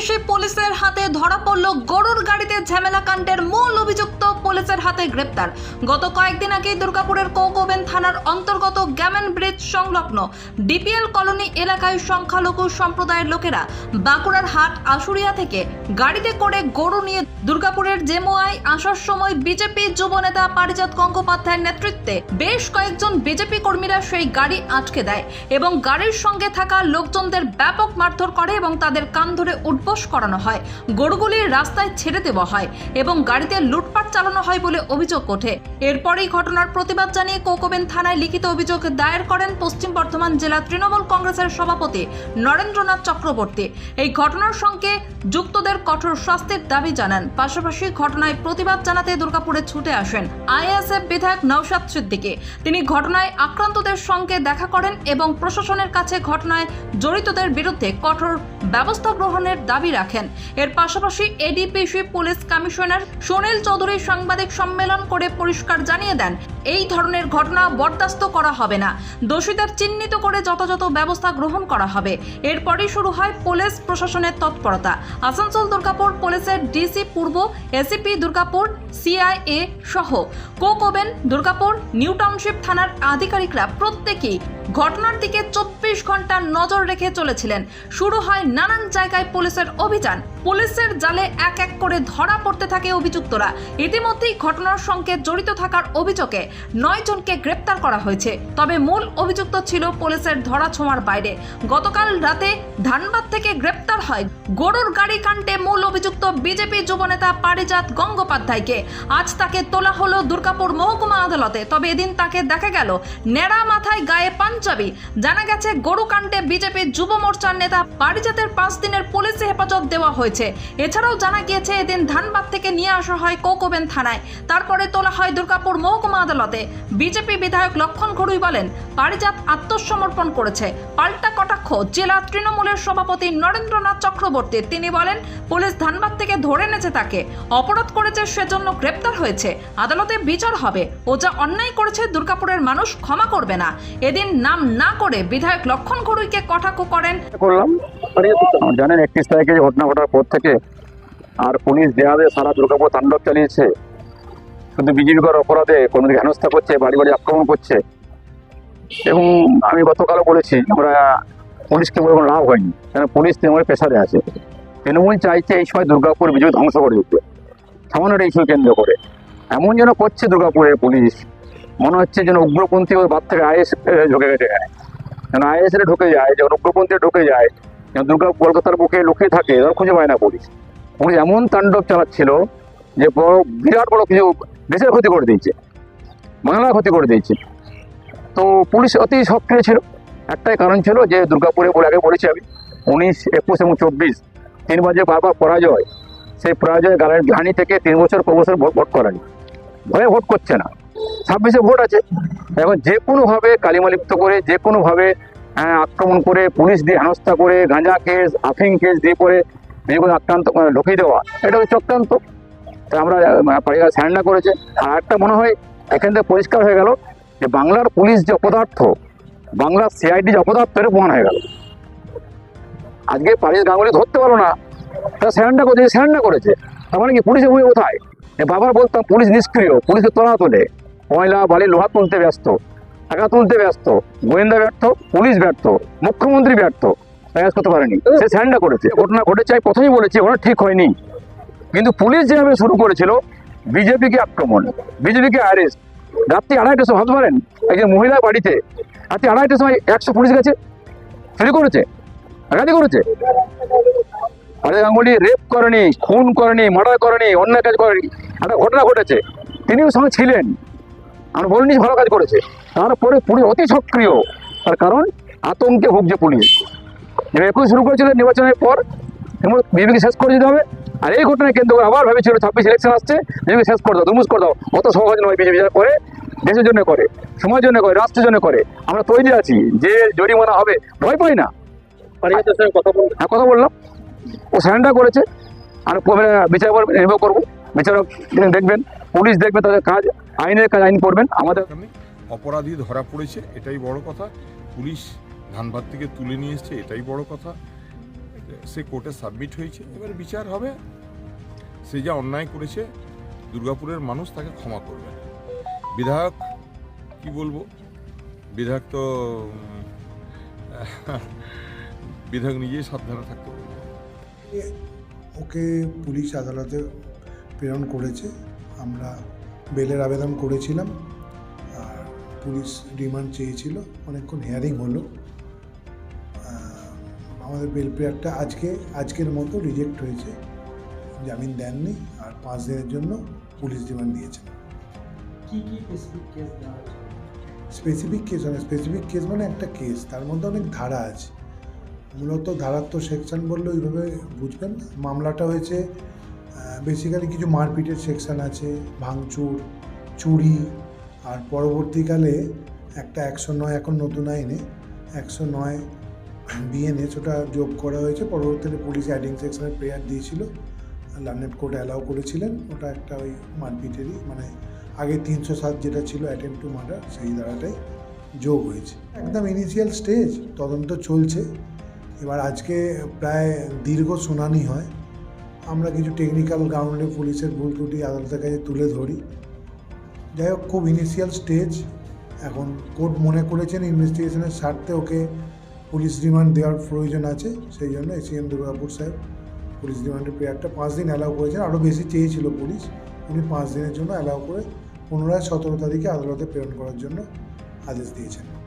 shush. পুলিশের হাতে ধরা পড়ল গরুর গাড়িতে ঝামেলা কাণ্ডের মূল অভিযুক্ত পুলিশের হাতে গ্রেপ্তার। গত কয়েকদিন আগেই দুর্গাপুরের কৌকবেন থানার অন্তর্গত গ্যামেন ব্রিজ সংলগ্ন ডিপিএল কলোনি এলাকায় সংখ্যালঘু সম্প্রদায়ের লোকেরা বাঁকুড়ার হাট আশুরিয়া থেকে গাড়িতে করে গরু নিয়ে দুর্গাপুরের জেমুয়ায় আসার সময় বিজেপি যুবনেতা পারিজাত গঙ্গোপাধ্যায়ের নেতৃত্বে বেশ কয়েকজন বিজেপি কর্মীরা সেই গাড়ি আটকে দেয় এবং গাড়ির সঙ্গে থাকা লোকজনদের ব্যাপক মারধর করে এবং তাদের কান ধরে উঠবোস করানো হয়। গরুগুলি রাস্তায় ছেড়ে দেওয়া হয় এবং গাড়িতে লুটপাট চালানো হয় বলে অভিযোগ ওঠে। এরপরেই ঘটনার প্রতিবাদ জানিয়ে কোকোবেন থানায় লিখিত অভিযোগ দায়ের করেন পশ্চিম বর্ধমান জেলা তৃণমূল কংগ্রেসের সভাপতি নরেন্দ্রনাথ চক্রবর্তী। এই ঘটনার সঙ্গে যুক্তদের কঠোর শাস্তির দাবি জানান। পাশাপাশি ঘটনায় প্রতিবাদ জানাতে দুর্গাপুরে ছুটে আসেন আইএসএফ বিধায়ক নওশাদ সিদ্দিকে। তিনি ঘটনায় আক্রান্তদের সঙ্গে দেখা করেন এবং প্রশাসনের কাছে ঘটনায় জড়িতদের বিরুদ্ধে কঠোর ব্যবস্থা গ্রহণের দাবি রাখেন। এর পাশাপাশি ADPC police commissioner Sunil Chowdhury সাংবাদিক সম্মেলন করে পরিষ্কার জানিয়ে দেন, এই ধরনের ঘটনা বরদাস্ত করা হবে না। দোষীদের চিহ্নিত করে যথাযথ ব্যবস্থা গ্রহণ করা হবে। এরপরই শুরু হয় পুলিশ প্রশাসনের তৎপরতা। আসানসোল দুর্গাপুর পুলিশের ডিসি পূর্ব এসিপি দুর্গাপুর সিআইএ সহ। কোকোবেন, দুর্গাপুর, নিউ টাউনশিপ থানার আধিকারিকরা প্রত্যেকেই ঘটনার দিকে চব্বিশ ঘণ্টা নজর রেখে চলেছিলেন। শুরু হয় নানান জায়গায় পুলিশের অভিযান। পুলিশের জালে এক এক করে ধরা পড়তে থাকে অভিযুক্তরা। ইতিমধ্যেই ঘটনার সঙ্গে জড়িত থাকার অভিযোগে নয় জনকে গ্রেপ্তার করা হয়েছে। তবে মূল অভিযুক্ত ছিল পুলিশের ধরা ছোঁয়ার বাইরে। গতকাল রাতে ধানবাদ থেকে গ্রেপ্তার হয় গরুর গাড়ি কাণ্ডে মূল অভিযুক্ত বিজেপি যুবনেতা পারিজাত গঙ্গোপাধ্যায়কে। আজ তাকে তোলা হলো দুর্গাপুর মহকুমা আদালতে, তবে এদিন তাকে দেখা গেল নেড়া মাথায় গায়ে পাঞ্জাবি। জানা গেছে, গরু কাণ্ডে বিজেপি যুব মোর্চার নেতা পারিজাতের পাঁচ দিনের পুলিশে হেফাজত দেওয়া হয়েছে। এছাড়াও জানা গিয়েছে, এদিন ধানবাদ থেকে নিয়ে আসা হয় কোকোবেন থানায়। তারপরে তোলা হয় দুর্গাপুর মহকুমা আদালতে। বিজেপি বিধায়ক লক্ষণ ঘড়ুই বলেন, পারিজাত আত্মসমর্পণ করেছে। পাল্টা কটাক্ষ, জেলা তৃণমূলের সভাপতি নরেন্দ্রনাথ চক্রবর্তী তিনি বলেন, পুলিশ ধানবাদ থেকে ধরে এনেছে তাকে। অপরাধ করেছে সেজন্য গ্রেপ্তার হয়েছে। আদালতে বিচার হবে। ও যা অন্যায় করেছে দুর্গাপুরের মানুষ ক্ষমা করবে না। এদিন নাম না করে বিধায়ক লক্ষণ ঘড়ুইকে কটাক্ষ করেন। করলাম। জানেন, একত্রিশ তারিখে ঘটনা ঘটার পর থেকে আর পুলিশ দেহাদে সারা দুর্গাপুর তাণ্ডব চালিয়েছে। শুধু বিজেপিকর অপরাধে কোনো হেনস্থা করছে, বাড়ি বাড়ি আক্রমণ করছে। এবং আমি গতকালও বলেছি, আমরা পুলিশকে কোনো লাভ হয়নি, কেন পুলিশ তৃণমূলের পেশারে আছে। তৃণমূল চাইছে এই সময় দুর্গাপুর বিজয় ধ্বংস করে দিতে। সামান্য ইস্যু কেন্দ্র করে। এমন যেন করছে দুর্গাপুরের পুলিশ, মনে হচ্ছে যেন উগ্রপন্থী বাদ থেকে আইএস ঢুকে গেছে এখানে। যেন আইএস ঢুকে যায় যখন উগ্রপন্থী ঢুকে যায় দুর্গা কলকাতার বুকে লুকিয়ে থাকে তখন খুঁজে পায় না পুলিশ। পুলিশ এমন তাণ্ডব চালাচ্ছিল যে বড়, বিরাট বড় কিছু দেশের ক্ষতি করে দিয়েছে। বাংলার ক্ষতি করে দিয়েছে। তো পুলিশ অতি সক্রিয় ছিল। একটাই কারণ ছিল যে দুর্গাপুরে বলে আগে বলেছি আমি, উনিশ, একুশ এবং চব্বিশ তিনবার যে বারবার পরাজয়। সেই পরাজয় গালের ঘানি থেকে তিন বছর, ক বছর ভোট ভোট করেনি। ভয়ে ভোট করছে না। ছাব্বিশে ভোট আছে। এখন যে কোনোভাবে কালিমালিপ্ত করে যে কোনোভাবে আক্রমণ করে পুলিশ দিয়ে হেনস্থা করে, গাঁজা কেস আফিং কেস দিয়ে পরে বিভিন্ন আক্রান্ত ঢুকিয়ে দেওয়া। এটা হচ্ছে চক্রান্ত তা আমরা পাড়িয়া স্যান্ডা করেছে। আর একটা মনে হয়, এখান থেকে পরিষ্কার হয়ে গেল যে বাংলার পুলিশ যে অপদার্থ বাংলার সিআইডি যে অপদার্থ এটা প্রমাণ হয়ে গেল। আজকে পারিস গাঙ্গুলি ধরতে পারল না। তারা স্যান্ডা করেছে স্যান্ডা করেছে। তার মানে কি পুলিশের ভূমি কোথায়? বাবার বলতাম, পুলিশ নিষ্ক্রিয়, পুলিশের তোলা তোলে। ময়লা, বালি, লোহা তুলতে ব্যস্ত। টাকা তুলতে ব্যস্ত গোয়েন্দা ব্যর্থ পুলিশ ব্যর্থ মুখ্যমন্ত্রী ব্যর্থ প্রয়াস করতে পারেনি। সে স্যান্ডা করেছে। ঘটনা ঘটেছে আমি প্রথমেই বলেছি ওটা ঠিক হয়নি। কিন্তু পুলিশ যেভাবে শুরু করেছিল বিজেপিকে আক্রমণ বিজেপিকে অ্যারেস্ট রাত্রি আড়াইটার সময় ভাবতে পারেন একজন মহিলা বাড়িতে রাত্রি আড়াইটার সময় একশো পুলিশ গেছে চুরি করেছে ডাকাতি করেছে। আরে গাঙ্গুলি রেপ করেনি খুন করেনি মার্ডার করেনি অন্যায় কাজ করেনি। একটা ঘটনা ঘটেছে। তিনিও সঙ্গে ছিলেন। আমরা বলিনি ভালো কাজ করেছে। তারপরে পুলিশ অতি সক্রিয়। তার কারণ আতঙ্কে ভুগছে পুলিশ। একুশ শুরু করেছিল নির্বাচনের পর বিজেপিকে শেষ করে দিতে হবে। আর এই ঘটনায় কেন্দ্র করে আবার ভেবেছিল ছাব্বিশ ইলেকশন আসছে বিজেপি শেষ করে দাও দুমুস করে দাও। অত সহজ নয় বিজেপি যা করে দেশের জন্য করে সময়ের জন্য করে রাষ্ট্রের জন্য করে। আমরা তৈরি আছি যে জরিমানা হবে ভয় পাই না। হ্যাঁ কথা বললাম। ও স্যারেন্ডার করেছে। আর বিচার নির্ভর করব। বিচারক দেখবেন পুলিশ দেখবে তাদের কাজ আইনের কাজ আইন করবেন। আমাদের আমি অপরাধী ধরা পড়েছে, এটাই বড় কথা। পুলিশ ধানবাদ থেকে তুলে নিয়ে এসছে, এটাই বড় কথা। সে কোর্টে সাবমিট হয়েছে, এবার বিচার হবে। সে যা অন্যায় করেছে, দুর্গাপুরের মানুষ তাকে ক্ষমা করবে। বিধায়ক, কি বলব? বিধায়ক তো বিধায়ক নিজেই সাবধানে থাকতে ওকে পুলিশ আদালতে প্রেরণ করেছে। আমরা বেলের আবেদন করেছিলাম। পুলিশ রিমান্ড চেয়েছিল অনেকক্ষণ হেয়ারিং হলো। আমাদের বেল প্রেয়ারটা আজকে আজকের মতো রিজেক্ট হয়েছে। জামিন দেননি আর পাঁচ দিনের জন্য পুলিশ রিমান্ড দিয়েছেন কি কি স্পেসিফিক কেস দেওয়া স্পেসিফিক কেস মানে স্পেসিফিক কেস মানে একটা কেস তার মধ্যে অনেক ধারা আছে। মূলত ধারাত্ম সেকশন বললে ওইভাবে বুঝবেন না। মামলাটা হয়েছে বেসিক্যালি কিছু মারপিটের সেকশন আছে ভাঙচুর চুরি আর পরবর্তীকালে একটা একশো নয় এখন নতুন আইনে, একশো নয় বিএনএস ওটা যোগ করা হয়েছে। পরবর্তীতে পুলিশ অ্যাডিং সেকশনের প্রেয়ার দিয়েছিল। লার্নেট কোর্ট অ্যালাউ করেছিলেন। ওটা একটা ওই মারপিটেরই মানে আগে তিনশো সাত যেটা ছিল অ্যাটেম্প টু মার্ডার সেই ধারাটাই যোগ হয়েছে। একদম ইনিশিয়াল স্টেজ তদন্ত চলছে। এবার আজকে প্রায় দীর্ঘ শুনানি হয়। আমরা কিছু টেকনিক্যাল গ্রাউন্ডে পুলিশের ভুল ত্রুটি আদালতের কাছে তুলে ধরি। যাই হোক, খুব ইনিশিয়াল স্টেজ এখন কোর্ট মনে করেছেন ইনভেস্টিগেশনের স্বার্থে ওকে পুলিশ রিমান্ড দেওয়ার প্রয়োজন আছে, সেই জন্য এসিএম দুর্গাপুর সাহেব পুলিশ রিমান্ডের প্রেয়ারটা পাঁচ দিন অ্যালাউ করেছেন। আরও বেশি চেয়েছিল পুলিশ, উনি পাঁচ দিনের জন্য অ্যালাউ করে পুনরায় সতেরো তারিখে আদালতে প্রেরণ করার জন্য আদেশ দিয়েছেন।